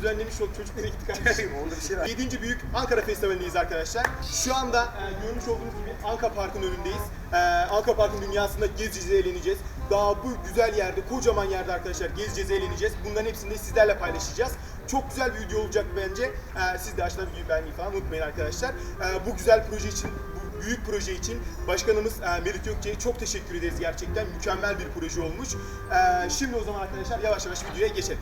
düzenlemiş olduk. Çocuk nereye gitti kardeşim? Orada bir şey var. 7. Büyük Ankara Festivali'ndeyiz arkadaşlar. Şu anda e, görmüş olduğunuz gibi Anka Park'ın önündeyiz. E, Anka Park'ın dünyasında gezeceğiz, eğleneceğiz. Daha bu güzel yerde, kocaman yerde arkadaşlar gezeceğiz, eğleneceğiz. Bunların hepsini de sizlerle paylaşacağız. Çok güzel bir video olacak bence. E, siz de aşağıda videoyu beğenmeyi falan unutmayın arkadaşlar. E, bu güzel proje için, bu büyük proje için başkanımız e, Merit Gökçe'ye çok teşekkür ederiz gerçekten. Mükemmel bir proje olmuş. E, şimdi o zaman arkadaşlar yavaş yavaş videoya geçelim.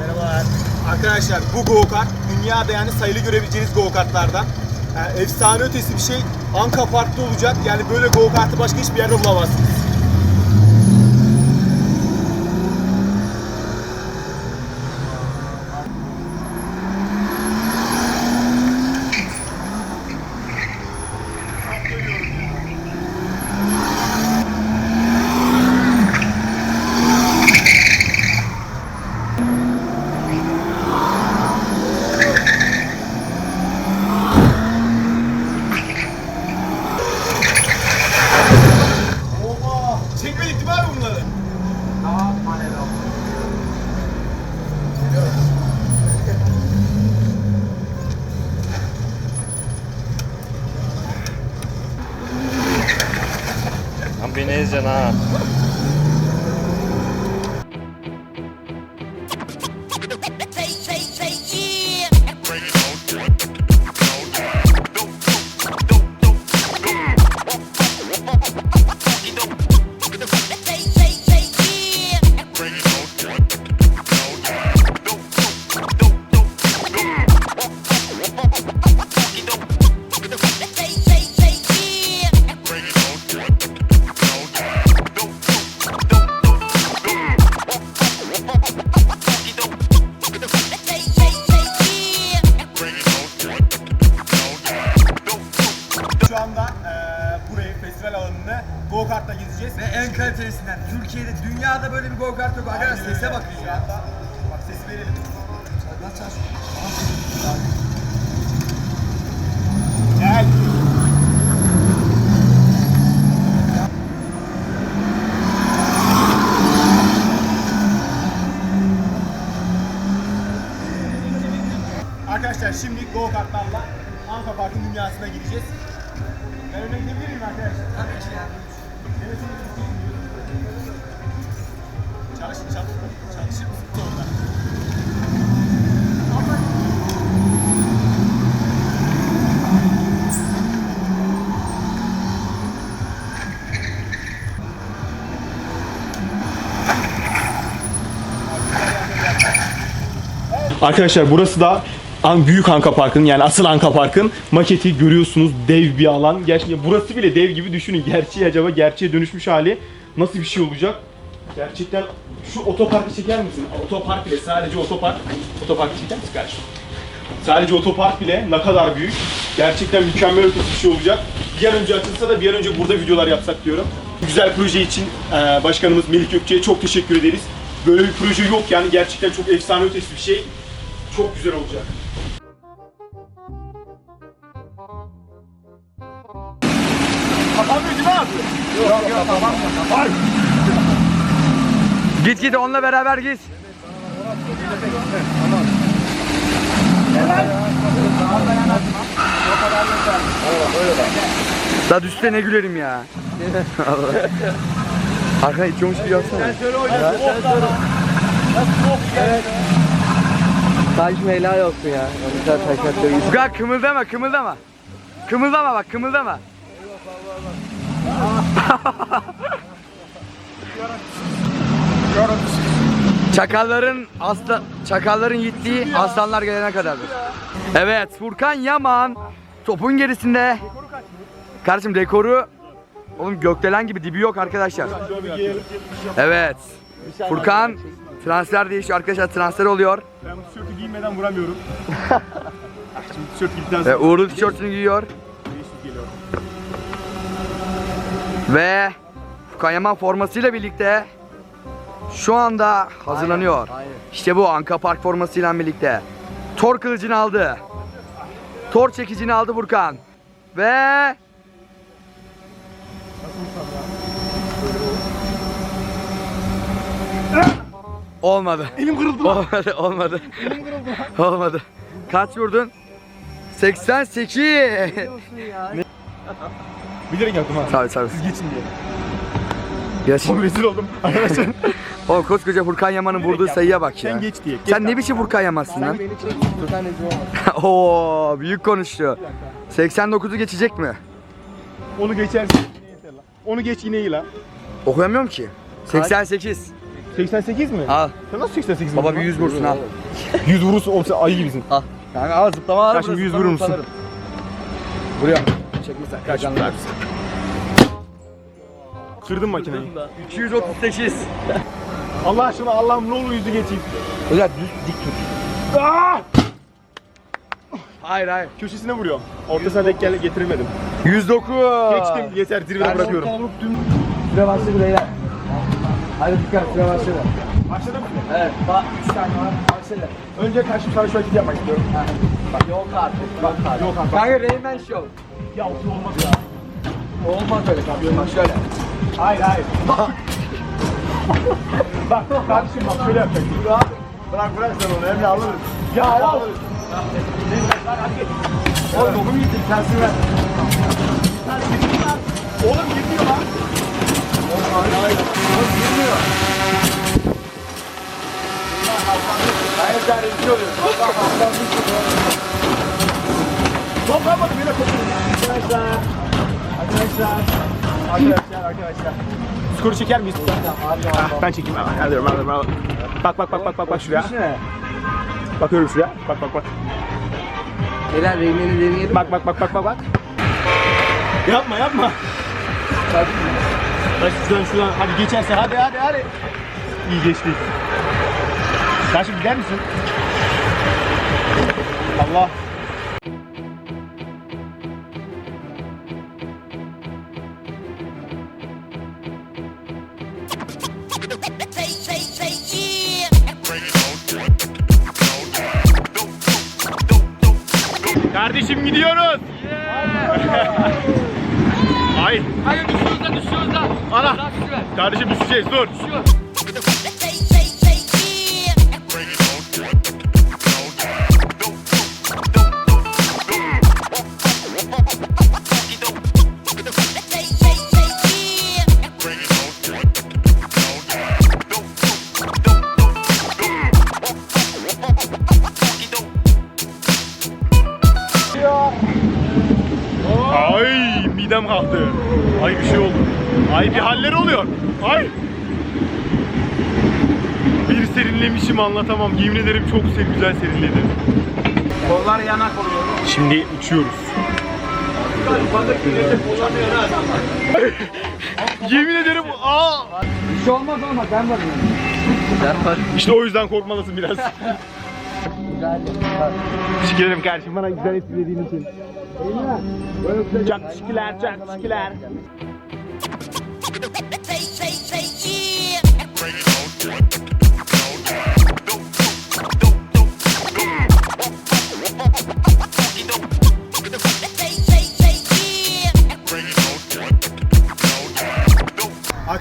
Merhabalar. Arkadaşlar bu go kart dünyada yani sayılı görebileceğiniz go kartlardan. Yani efsane ötesi bir şey. Anka Park'ta olacak. Yani böyle go kartı başka hiçbir yerde bulamazsınız. Oha! Çekmedik değil mi abi bunları? Tamam, panel al. Lan beni dünyasına gireceğiz. Ben öne gidebilir miyim arkadaşlar? Tabii ki ya. Evet, Çalış, çalış, çalışır mısın sonra? Arkadaşlar burası da An Büyük Anka Park'ın yani asıl Anka Park'ın maketi görüyorsunuz dev bir alan. Gerçekten burası bile dev gibi düşünün. Gerçeği acaba gerçeğe dönüşmüş hali nasıl bir şey olacak? Gerçekten şu otoparkı çeker misin? Otopark bile sadece otopark. Otopark çeker misin kardeşim? Sadece otopark bile ne kadar büyük. Gerçekten mükemmel ötesi bir şey olacak. Bir an önce açılsa da bir an önce burada videolar yapsak diyorum. Güzel proje için eee, başkanımız Melih Gökçe'ye çok teşekkür ederiz. Böyle bir proje yok yani gerçekten çok efsane ötesi bir şey. Çok güzel olacak. Yok yok tamam tamam. Git git onunla beraber git. Da düşse ne gülerim ya. Arkana itiyormuş gibi yapsana. Saçma helal olsun ya. Güzel takatları Furkan kımıldama kımıldama. Kımıldama bak kımıldama. Çakalların asla çakalların yittiği aslanlar gelene kadardır. Evet Furkan Yaman topun gerisinde. Kardeşim dekoru Oğlum gökdelen gibi dibi yok arkadaşlar. Evet. Furkan transfer değişiyor arkadaşlar transfer oluyor. Ben bu tişörtü giymeden vuramıyorum. Şimdi tişört giydikten Ve sonra Uğur'un tişörtünü giyiyor. Ve Furkan formasıyla birlikte şu anda hazırlanıyor. Hayır, hayır. İşte bu Anka Park formasıyla birlikte. Tor kılıcını aldı. Tor çekicini aldı Burkan. Ve Olmadı. Elim kırıldı. Olmadı, olmadı. Elim kırıldı. olmadı. Kaç vurdun? 88. Ne Bilerek yaptım ha. Tabii tabii. Siz geçin diye. Geç. Çok rezil oldum arkadaşlar. Oğlum koskoca Furkan Yaman'ın vurduğu sayıya bak ya. Sen geç diye. Sen ne biçim Furkan Yaman'sın lan? Bir tane olmaz. Oo büyük konuştu. 89'u geçecek mi? Onu geçersin. Onu geç yine iyi lan. Okuyamıyorum ki. 88. 88 mi? Al. Sen nasıl 88 Baba bir 100 vursun al. 100 vurursun oğlum sen ayı gibisin. Al. Kanka al zıplama var şimdi 100 vurur musun? Vuruyor. Çekmişsen. Kaç Kırdın makineyi. 238. Allah aşkına Allah'ım ne olur yüzü geçeyim. Özel düz dik tut. Aa! Hayır hayır. Köşesine vuruyorum. Ortasına denk gel getiremedim. 109. Geçtim yeter zirvede bırakıyorum. Süre başladı beyler. Hadi dikkat süre başladı. Başladı mı? Evet. Bak 3 tane var. Başladı. Önce karşı sana şu hareketi yapmak istiyorum. Bak yok artık. Bak. Yok artık. Kanka Rayman Show. Ya otur olmaz ya. Olmaz öyle kanka. Bak şöyle. Hayır hayır. bak kardeşim bak şöyle yapacaksın. Bırak. Bırak bırak sen onu Emre alırız. Ya alırız. Oğlum dokum gitti. Tersi ver. Oğlum girmiyor lan. Hayır sen rezil oluyorsun. Top kalmadı bile kopuyor. Arkadaşlar. Arkadaşlar. Arkadaşlar arkadaşlar. Skoru çeker miyiz? Ah, ben çekeyim hemen. Alıyorum alıyorum alıyorum. Bak bak bak bak bak bak şuraya. Bakıyorum şuraya. Bak bak bak. Beyler Reymen'i deneyelim. Bak bak bak bak bak bak. Yapma yapma. Bak şuradan şuradan hadi geçerse hadi hadi hadi. İyi geçti. Sen şimdi gider misin? Allah. Kardeşim gidiyoruz. Ay. Hayır düşüyoruz da düşüyoruz da. Ana. Kardeşim düşeceğiz dur. Say, midem kalktı. Ay bir şey oldu. Ay bir haller oluyor. Ay. Bir serinlemişim anlatamam. Yemin ederim çok ser güzel serinledi. Kollar yanak oluyor. Şimdi uçuyoruz. Yemin ederim aa. Bir şey olmaz ama ben varım. İşte o yüzden korkmalısın biraz. Teşekkür ederim kardeşim bana güzel etkilediğin için. Çok teşekkürler. Say, say, say, yeah.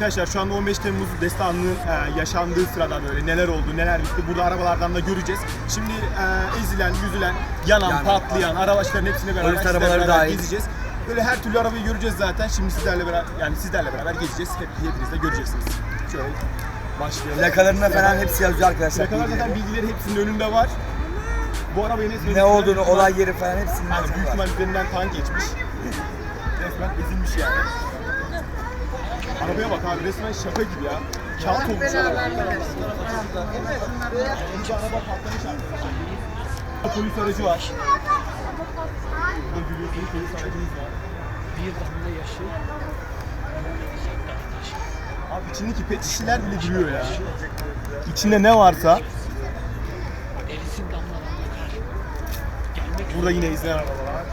Arkadaşlar şu anda 15 Temmuz destanının e, yaşandığı sırada böyle neler oldu, neler bitti burada arabalardan da göreceğiz. Şimdi e, ezilen, yüzülen, yanan, patlayan araçların hepsine beraber Polis sizlerle arabaları beraber dahil. gezeceğiz. Böyle her türlü arabayı göreceğiz zaten. Şimdi sizlerle beraber yani sizlerle beraber gezeceğiz. Hep hepiniz de göreceksiniz. Şöyle başlayalım. Plakalarında falan hepsi yazıyor arkadaşlar. Plakalar zaten bilgileri hepsinin önünde var. Bu arabayı ne, Ne olduğunu, olay yeri falan hepsinin yani büyük ihtimal üzerinden tank geçmiş. Resmen ezilmiş yani. Arabaya bak abi resmen şaka gibi ya. Kağıt olmuş araba. Önce araba patlamış. Polis aracı var. Burada görüyorsunuz polis aracımız var. Bir damla yaşı. Abi içindeki pet şişeler bile duruyor ya. İçinde ne varsa. Burada yine izleyen arabalar.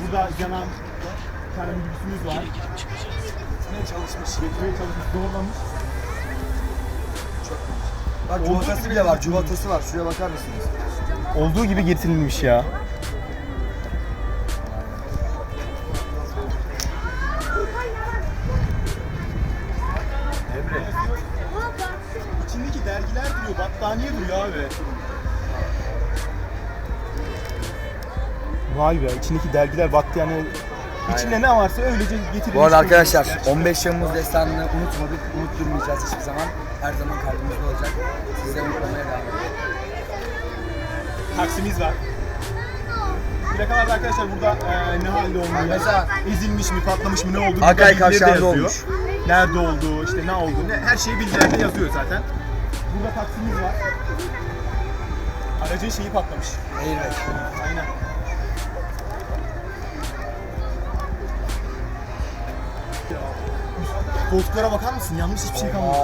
Burada yanan bir tane minibüsümüz var. Geçmeye çalışmış, geçmeye çalışmış, zorlamış. Bak cuvatası bile var, cuvatası var. Şuraya bakar mısınız? Olduğu gibi getirilmiş ya. içindeki dergiler duruyor, battaniye duruyor abi. Vay be, içindeki dergiler battaniye... İçinde ne varsa öylece getirilmiş. Bu arada arkadaşlar 15 Temmuz destanını unutmadık, unutturmayacağız hiçbir zaman. Her zaman kalbimizde olacak. Size unutmamaya devam edin. Taksimiz var. Plakalarda arkadaşlar burada e, ne halde olduğunu, Mesela- ezilmiş mi, patlamış mı, ne olduğu Akay bilgileri de Kavşağı'nda yazıyor. olmuş. Nerede olduğu, işte ne olduğu, ne, her şeyi bilgilerde yazıyor zaten. Burada taksimiz var. Aracın şeyi patlamış. Airbag. Aynen. Koltuklara bakar mısın? Yanlış hiçbir şey kalmamış.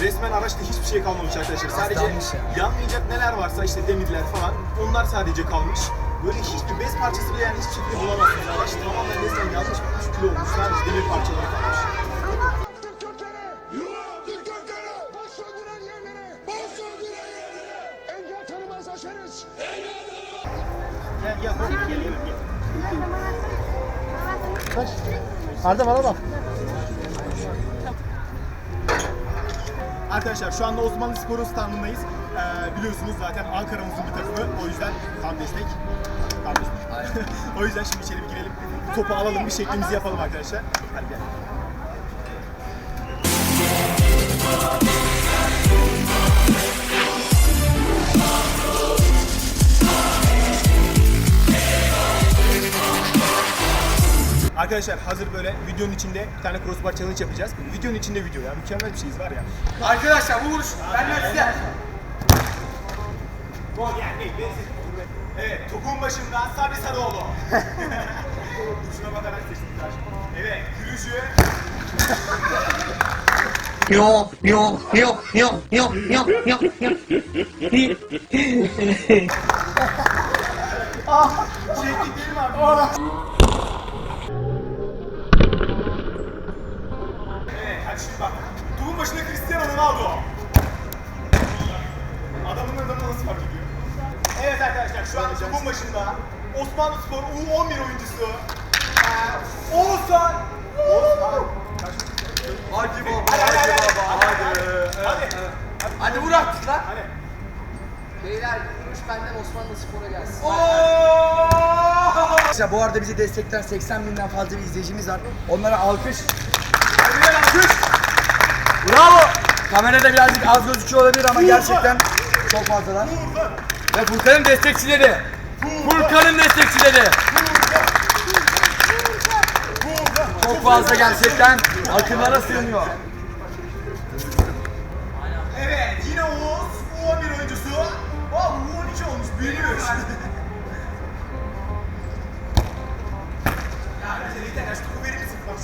Resmen araçta hiçbir şey kalmamış arkadaşlar. Sadece ya. yanmayacak neler varsa işte demirler falan onlar sadece kalmış. Böyle hiçbir bez parçası bile yani hiçbir şekilde bulamazsınız. Araç tamamen resmen yanlış bitmiş kilo olmuş. Sadece demir parçaları kalmış. Gel gel bak gel gel gel. Arda bana bak. Arkadaşlar şu anda Osmanlı Spor'un standındayız. Ee, biliyorsunuz zaten Ankara'mızın bir takımı. O yüzden tam destek. Tam destek. o yüzden şimdi içeri bir girelim. Topu alalım, bir şeklimizi yapalım arkadaşlar. Hadi gel. Arkadaşlar hazır böyle videonun içinde bir tane crossbar challenge yapacağız. Videonun içinde video ya. Mükemmel bir şeyiz var ya. Arkadaşlar bu vuruş benden size. Gol yani değil. ben seçtim. Evet, topun başında Sabri Sarıoğlu. Şuna bakarak seçtim. Evet, yürüyüşü. Yo, yo, yo, yo, yo, yo, yo, yo. Çektik değil mi abi? Hadi şimdi bak. Topun başında Cristiano Ronaldo. Adamın adamı nasıl fark ediyor? Evet arkadaşlar, şu an topun başında Osmanlı Spor U11 oyuncusu. Ee, Oğuzhan. Oğuzhan. Hadi baba, Hadi, hadi, hadi hadi. baba, Hadi. hadi. Hadi vur artık lan. Hadi. Beyler bu vuruş benden Osmanlı Spor'a gelsin. Arkadaşlar bu arada bizi destekleyen 80 binden fazla bir izleyicimiz var. Onlara alkış. Bravo. Kamerada birazcık az gözüküyor olabilir ama gerçekten çok fazlalar. Ve Furkan'ın destekçileri. Furkan'ın destekçileri. Çok fazla gerçekten akıllara sığmıyor. Evet yine Oğuz U11 oyuncusu. O U12 olmuş büyümüş. ya ya şu topu verir misin? Bak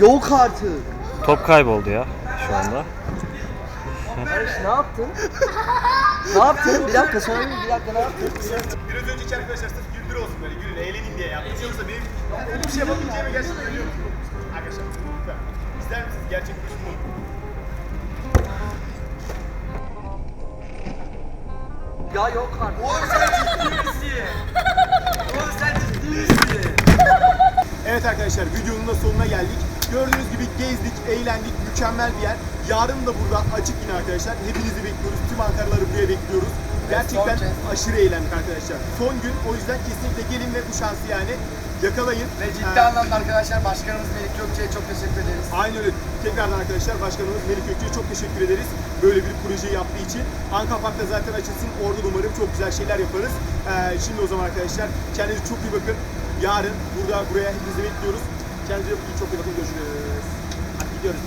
Yok artık. Top kayboldu ya şu anda. Barış ne yaptın? ne yaptın? Bir dakika sonra bir dakika ne yaptın? Biraz önceki arkadaşlar sırf güldür olsun böyle gülün eğlenin diye yaptım. Yoksa benim öyle bir şey yapabileceğimi gerçekten biliyorum. Arkadaşlar lütfen. İster misiniz gerçek bir? Ya yok artık. Oğlum sen ciddi misin? Oğlum sen ciddi misin? Evet arkadaşlar videonun da sonuna geldik. Gördüğünüz gibi gezdik, eğlendik, mükemmel bir yer. Yarın da burada açık yine arkadaşlar. Hepinizi bekliyoruz. Tüm Ankaralıları buraya bekliyoruz. Gerçekten aşırı eğlendik arkadaşlar. Son gün o yüzden kesinlikle gelin ve bu şansı yani yakalayın. Ve ciddi Ee, anlamda arkadaşlar başkanımız Melik Gökçe'ye çok teşekkür ederiz. Aynen öyle. Tekrardan arkadaşlar başkanımız Melik Gökçe'ye çok teşekkür ederiz. Böyle bir projeyi yaptığı için. Anka Park'ta zaten açılsın. Orada da umarım çok güzel şeyler yaparız. Ee, şimdi o zaman arkadaşlar kendinize çok iyi bakın. Yarın burada buraya hepinizi bekliyoruz. Kendinize çok iyi bakın. Görüşürüz. Hadi gidiyoruz.